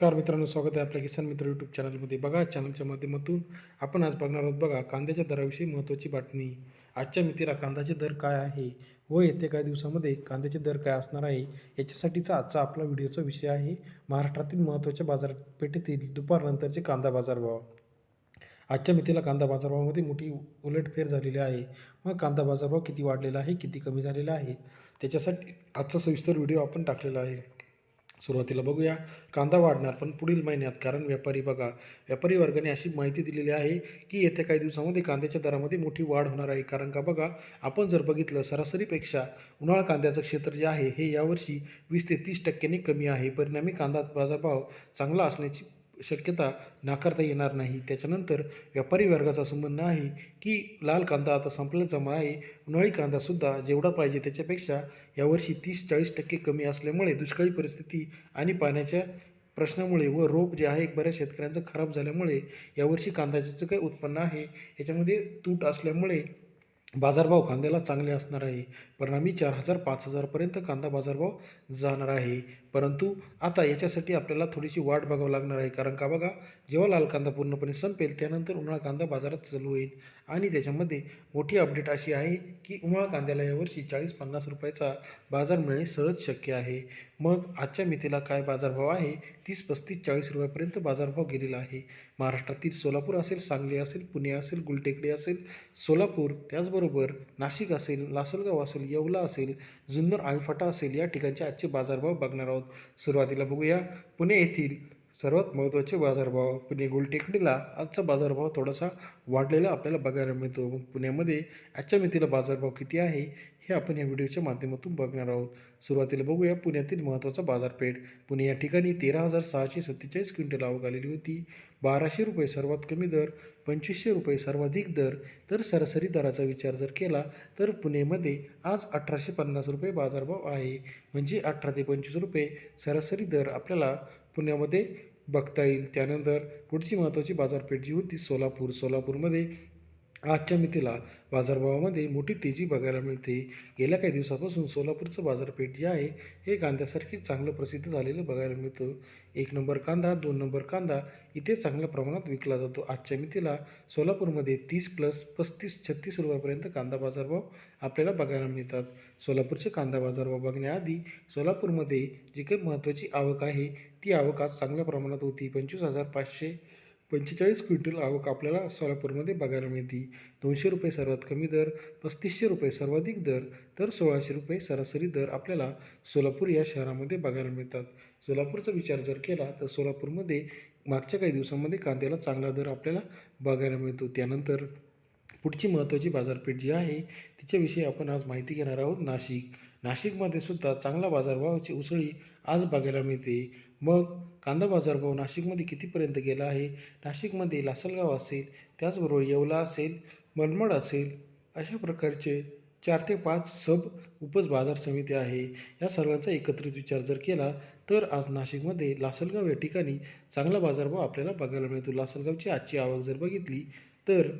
नमस्कार मित्रांनो स्वागत आहे आपल्या किसान मित्र यूट्यूब चॅनलमध्ये बघा चॅनलच्या माध्यमातून आपण आज बघणार आहोत बघा कांद्याच्या दराविषयी महत्त्वाची बातमी. आजच्या मितीला कांद्याचे दर काय आहे व येत्या काही दिवसामध्ये कांद्याचे दर काय असणार आहे याच्यासाठीचा आजचा आपला व्हिडिओचा विषय आहे महाराष्ट्रातील महत्त्वाच्या बाजारपेठेतील दुपारनंतरचे कांदा बाजारभाव. आजच्या मितीला कांदा बाजारभावामध्ये मोठी उलटफेर झालेली आहे. मग कांदा बाजारभाव किती वाढलेला आहे किती कमी झालेला आहे त्याच्यासाठी आजचा सविस्तर व्हिडिओ आपण टाकलेला आहे. सुरुवातीला बघूया. कांदा वाढणार पण पुढील महिन्यात. कारण व्यापारी बघा व्यापारी वर्गाने अशी माहिती दिलेली आहे की येत्या काही दिवसामध्ये कांद्याच्या दरामध्ये मोठी वाढ होणार आहे. कारण का बघा आपण जर बघितलं सरासरीपेक्षा उन्हाळा कांद्याचं क्षेत्र जे आहे हे यावर्षी वीस ते तीस टक्क्यांनी कमी आहे. परिणामी कांदा बाजारभाव चांगला असण्याची शक्यता नाकारता येणार नाही. त्याच्यानंतर व्यापारी वर्गाचं असं म्हणणं आहे की लाल कांदा आता संपल्याचा जमा आहे. उन्हाळी कांदासुद्धा जेवढा पाहिजे त्याच्यापेक्षा यावर्षी तीस चाळीस टक्के कमी असल्यामुळे दुष्काळी परिस्थिती आणि पाण्याच्या प्रश्नामुळे व रोप जे आहे बऱ्याच शेतकऱ्यांचं खराब झाल्यामुळे यावर्षी कांद्याचं काही उत्पन्न आहे. याच्यामध्ये तूट असल्यामुळे बाजारभाव कांद्याला चांगले असणार आहे. परिणामी चार हजार पाच हजारपर्यंत कांदा बाजारभाव जाणार आहे. परंतु आता याच्यासाठी आपल्याला थोडीशी वाट बघावं लागणार आहे. कारण का बघा जेव्हा लाल कांदा पूर्णपणे संपेल त्यानंतर उन्हाळा कांदा बाजारात चालू होईल. आणि त्याच्यामध्ये मोठी अपडेट अशी आहे की उन्हाळा कांद्याला यावर्षी चाळीस पन्नास रुपयाचा बाजार मिळणे सहज शक्य आहे. मग आजच्या मितीला काय बाजारभाव आहे? तीस पस्तीस चाळीस रुपयापर्यंत बाजारभाव गेलेला आहे. महाराष्ट्रातील सोलापूर असेल सांगली असेल पुणे असेल गुलटेकडी असेल सोलापूर त्याचबरोबर नाशिक असेल लासलगाव असेल येवला असेल जुन्नर आळफाटा असेल या ठिकाणचे आजचे बाजारभाव बघणार आहोत. सुरुवातीला बघूया. पुणे येथील सर्वात महत्त्वाचे बाजारभाव पुणे गुलटेकडीला आजचा बाजारभाव थोडासा वाढलेला आपल्याला बघायला मिळतो. मग पुण्यामध्ये आजच्या मितीला बाजारभाव किती आहे हे आपण या व्हिडिओच्या माध्यमातून बघणार आहोत. सुरुवातीला बघूया पुण्यातील महत्त्वाचा बाजारपेठ. पुणे या ठिकाणी तेरा हजार सहाशे सत्तेचाळीस क्विंटल आवक आलेली होती. बाराशे रुपये सर्वात कमी दर पंचवीसशे रुपये सर्वाधिक दर. तर सरासरी दराचा विचार जर केला तर पुणेमध्ये आज अठराशे पन्नास रुपये बाजारभाव आहे. म्हणजे अठरा ते पंचवीस रुपये सरासरी दर आपल्याला पुण्यामध्ये बघता येईल. त्यानंतर पुढची महत्त्वाची बाजारपेठ जी होती सोलापूर. सोलापूरमध्ये आजच्या मितीला बाजारभावामध्ये मोठी तेजी बघायला मिळते. गेल्या काही दिवसापासून सोलापूरचं बाजारपेठ जे आहे हे कांद्यासारखी चांगलं प्रसिद्ध झालेलं बघायला मिळतं. एक नंबर कांदा दोन नंबर कांदा इथे चांगल्या प्रमाणात विकला जातो. आजच्या मितीला सोलापूरमध्ये तीस प्लस पस्तीस छत्तीस रुपयापर्यंत कांदा बाजारभाव आपल्याला बघायला मिळतात. सोलापूरचे कांदा बाजारभाव बघण्याआधी सोलापूरमध्ये जी काही महत्त्वाची आवक आहे ती आवक आज चांगल्या प्रमाणात होती. पंचवीस हजार पाचशे पंचेचाळीस क्विंटल आवक आपल्याला सोलापूरमध्ये बघायला मिळते. दोनशे रुपये सर्वात कमी दर पस्तीसशे रुपये सर्वाधिक दर तर सोळाशे रुपये सरासरी दर आपल्याला सोलापूर या शहरामध्ये बघायला मिळतात. सोलापूरचा विचार जर केला तर सोलापूरमध्ये मागच्या काही दिवसांमध्ये कांद्याला चांगला दर आपल्याला बघायला मिळतो. त्यानंतर पुढची महत्त्वाची बाजारपेठ जी आहे तिच्याविषयी आपण आज माहिती घेणार आहोत नाशिक. नाशिकमध्ये सुद्धा चांगला बाजारभावाची उसळी आज बघायला मिळते. मग कांदा बाजारभाव नाशिकमध्ये कितीपर्यंत गेला आहे? नाशिकमध्ये लासलगाव असेल त्याचबरोबर येवला असेल मनमाड असेल अशा प्रकारचे चार ते पाच सब उपज बाजार समिती आहे. या सर्वांचा एकत्रित विचार जर केला तर आज नाशिकमध्ये लासलगाव या ठिकाणी चांगला बाजारभाव आपल्याला बघायला मिळतो. लासलगावची आजची आवक जर बघितली तर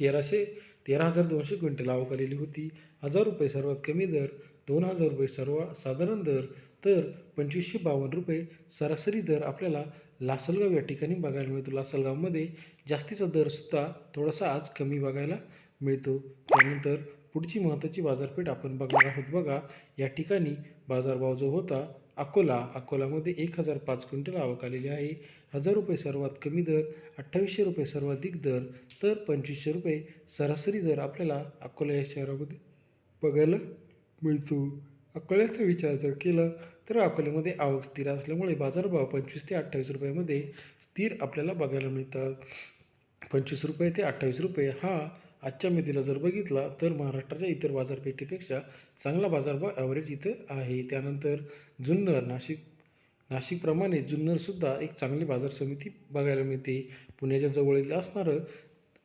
तेराशे तेरा हजार दोनशे क्विंटल आवक आलेली होती. हजार रुपये सर्वात कमी दर दोन हजार रुपये सर्व साधारण दर तर पंचवीसशे बावन्न रुपये सरासरी दर आपल्याला लासलगाव या ठिकाणी बघायला मिळतो. लासलगावमध्ये जास्तीचा दरसुद्धा थोडासा आज कमी बघायला मिळतो. त्यानंतर पुढची महत्त्वाची बाजारपेठ आपण बघणार आहोत. बघा या ठिकाणी बाजारभाव जो होता अकोला अकोलामध्ये एक हजार पाच क्विंटल आवक आलेली आहे. हजार रुपये सर्वात कमी दर अठ्ठावीसशे रुपये सर्वाधिक दर तर पंचवीसशे रुपये सरासरी दर आपल्याला अकोला या शहरामध्ये बघायला मिळतो. अकोल्याचा विचार जर केला तर अकोल्यामध्ये आवक स्थिर असल्यामुळे बाजारभाव पंचवीस ते अठ्ठावीस रुपयामध्ये स्थिर आपल्याला बघायला मिळतात. पंचवीस रुपये ते अठ्ठावीस रुपये हा आजच्या मितीला जर बघितला तर महाराष्ट्राच्या इतर बाजारपेठेपेक्षा चांगला बाजारभाव ॲव्हरेज इथं आहे. त्यानंतर जुन्नर नाशिक नाशिकप्रमाणे जुन्नरसुद्धा एक चांगली बाजार समिती बघायला मिळते. पुण्याच्या जवळील असणारं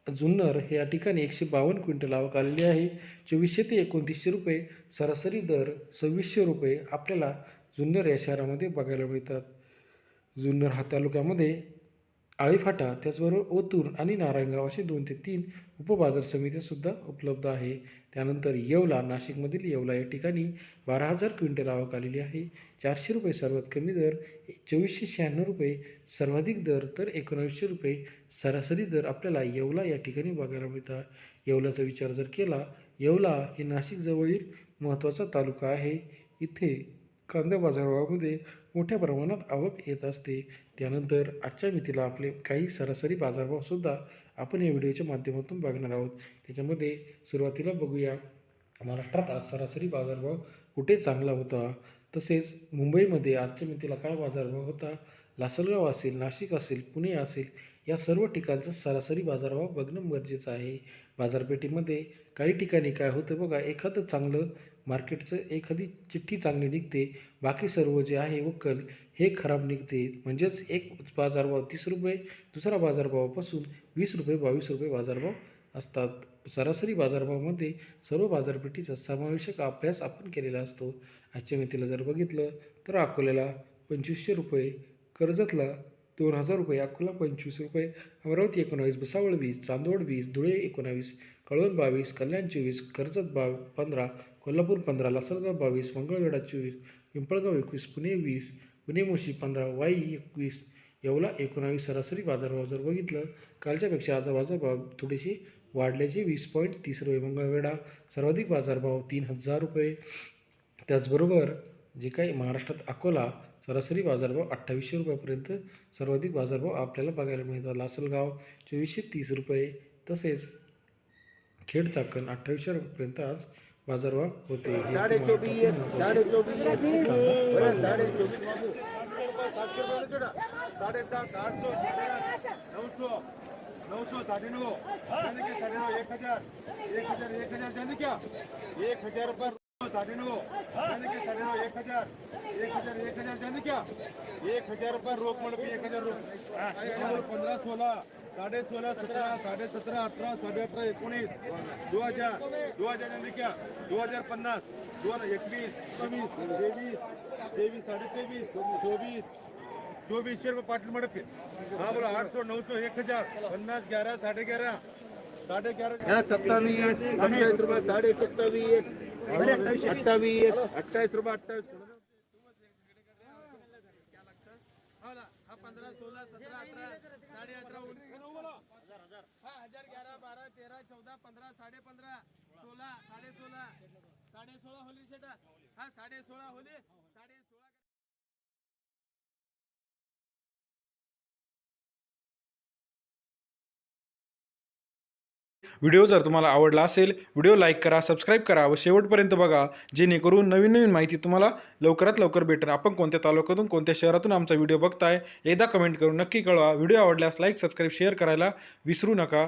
जुन्नर हे या ठिकाणी एकशे बावन्न क्विंटल आवक आलेली आहे. चोवीसशे ते एकोणतीसशे रुपये सरासरी दर सव्वीसशे रुपये आपल्याला जुन्नर या शहरामध्ये बघायला मिळतात. जुन्नर हा तालुक्यामध्ये आळीफाटा त्याचबरोबर ओतूर आणि नारायणगाव असे दोन ते तीन उपबाजार समित्यासुद्धा उपलब्ध आहे. त्यानंतर येवला नाशिकमधील येवला या ठिकाणी बारा हजार क्विंटल आवक आलेली आहे. चारशे रुपये सर्वात कमी दर चोवीसशे शहाण्णव रुपये सर्वाधिक दर तर एकोणावीसशे रुपये सरासरी दर आपल्याला येवला या ठिकाणी बघायला मिळतात. येवलाचा विचार जर केला येवला हे नाशिकजवळील महत्त्वाचा तालुका आहे. इथे कांदा बाजारभावामध्ये मोठ्या प्रमाणात आवक येत असते. त्यानंतर आजच्या मितीला आपले काही सरासरी बाजारभावसुद्धा आपण या व्हिडिओच्या माध्यमातून बघणार आहोत. त्याच्यामध्ये सुरुवातीला बघूया महाराष्ट्रात आज सरासरी बाजारभाव कुठे चांगला होता? तसेच मुंबईमध्ये आजच्या मितीला काय बाजारभाव होता? लासलगाव असेल नाशिक असेल पुणे असेल या सर्व ठिकाणचं सरासरी बाजारभाव बघणं गरजेचं आहे. बाजारपेठेमध्ये काही ठिकाणी काय होतं बघा एखादं चांगलं मार्केटचं एखादी चिठ्ठी चांगली निघते. बाकी सर्व जे आहे वक्कल हे खराब निघते. म्हणजेच एक बाजारभाव तीस रुपये दुसरा बाजारभावापासून वीस रुपये बावीस रुपये बाजारभाव असतात. सरासरी बाजारभावामध्ये सर्व बाजारपेठेचा समावेशक अभ्यास आपण केलेला असतो. आजच्या मितीला जर बघितलं तर अकोल्याला पंचवीसशे रुपये कर्जतला दोन हजार रुपये अकोला पंचवीस रुपये अमरावती एकोणावीस भुसावळ वीस चांदवड वीस धुळे एकोणावीस कळवण बावीस कल्याण चोवीस कर्जत बा पंधरा कोल्हापूर पंधरा लासलगाव बावीस मंगळवेढा चोवीस पिंपळगाव एकवीस पुणे वीस पुणे मोशी पंधरा वाई एकवीस येवला एकोणावीस सरासरी बाजारभाव जर बघितलं कालच्यापेक्षा आज बाजारभाव थोडेसे वाढल्याचे वीस पॉईंट तीस रुपये मंगळवेढा सर्वाधिक बाजारभाव तीन हजार रुपये. त्याचबरोबर जे काही महाराष्ट्रात अकोला सरासरी बाजारभाव अठ्ठावीसशे रुपयापर्यंत सर्वाधिक बाजारभाव आपल्याला बघायला मिळतात. लासलगाव चोवीसशे तीस रुपये तसेच खेड चाकण अठ्ठावीसशे रुपयापर्यंत आज बाजारभाव होते. ना. साडे नऊ एक हजार. एक हजार एक हजार जाने क्या एक हजार रुपये साडे नऊ जाने क्या साडे नऊ एक हजार एक हजार एक हजार जाने क्या? एक हजार रुपये रोख म्हणून एक हजार रोख पंधरा सोळा साडे सोळा सतरा साडे सतरा अठरा साडे अठरा एकोणीस दो हजार दो हजार जाने क्या? दो हजार पन्नास दोन एकवीस बावीस तेवीस तेवीस साडे तेवीस चोवीस चोवीसशे रुपये पाटील मडपे हा बोला आठशे नऊशे एक हजार पन्नास ग्यारह साडे ग्यारह साडे ग्यारह। सत्तावीस अठ्ठावीस रुपये साडे सत्तावीस। अठ्ठावीस अठ्ठावीस रुपये. अठ्ठावीस हा पंधरा सोळा सतरा अठरा साडे अठरा हा हजार ग्यारा बारा तेरा चौदा पंधरा साडे पंधरा सोळा साडे सोळा साडे सोळा होली शेटा हा साडे सोळा होली साडे सोळा. व्हिडिओ जर तुम्हाला आवडला असेल व्हिडिओ लाईक करा सबस्क्राईब करा व शेवटपर्यंत बघा जेणेकरून नवीन नवीन माहिती तुम्हाला लवकरात लवकर भेटेल. आपण कोणत्या तालुक्यातून कोणत्या शहरातून आमचा व्हिडिओ बघताय एकदा कमेंट करून नक्की कळवा. व्हिडिओ आवडल्यास लाईक सबस्क्राईब शेअर करायला विसरू नका.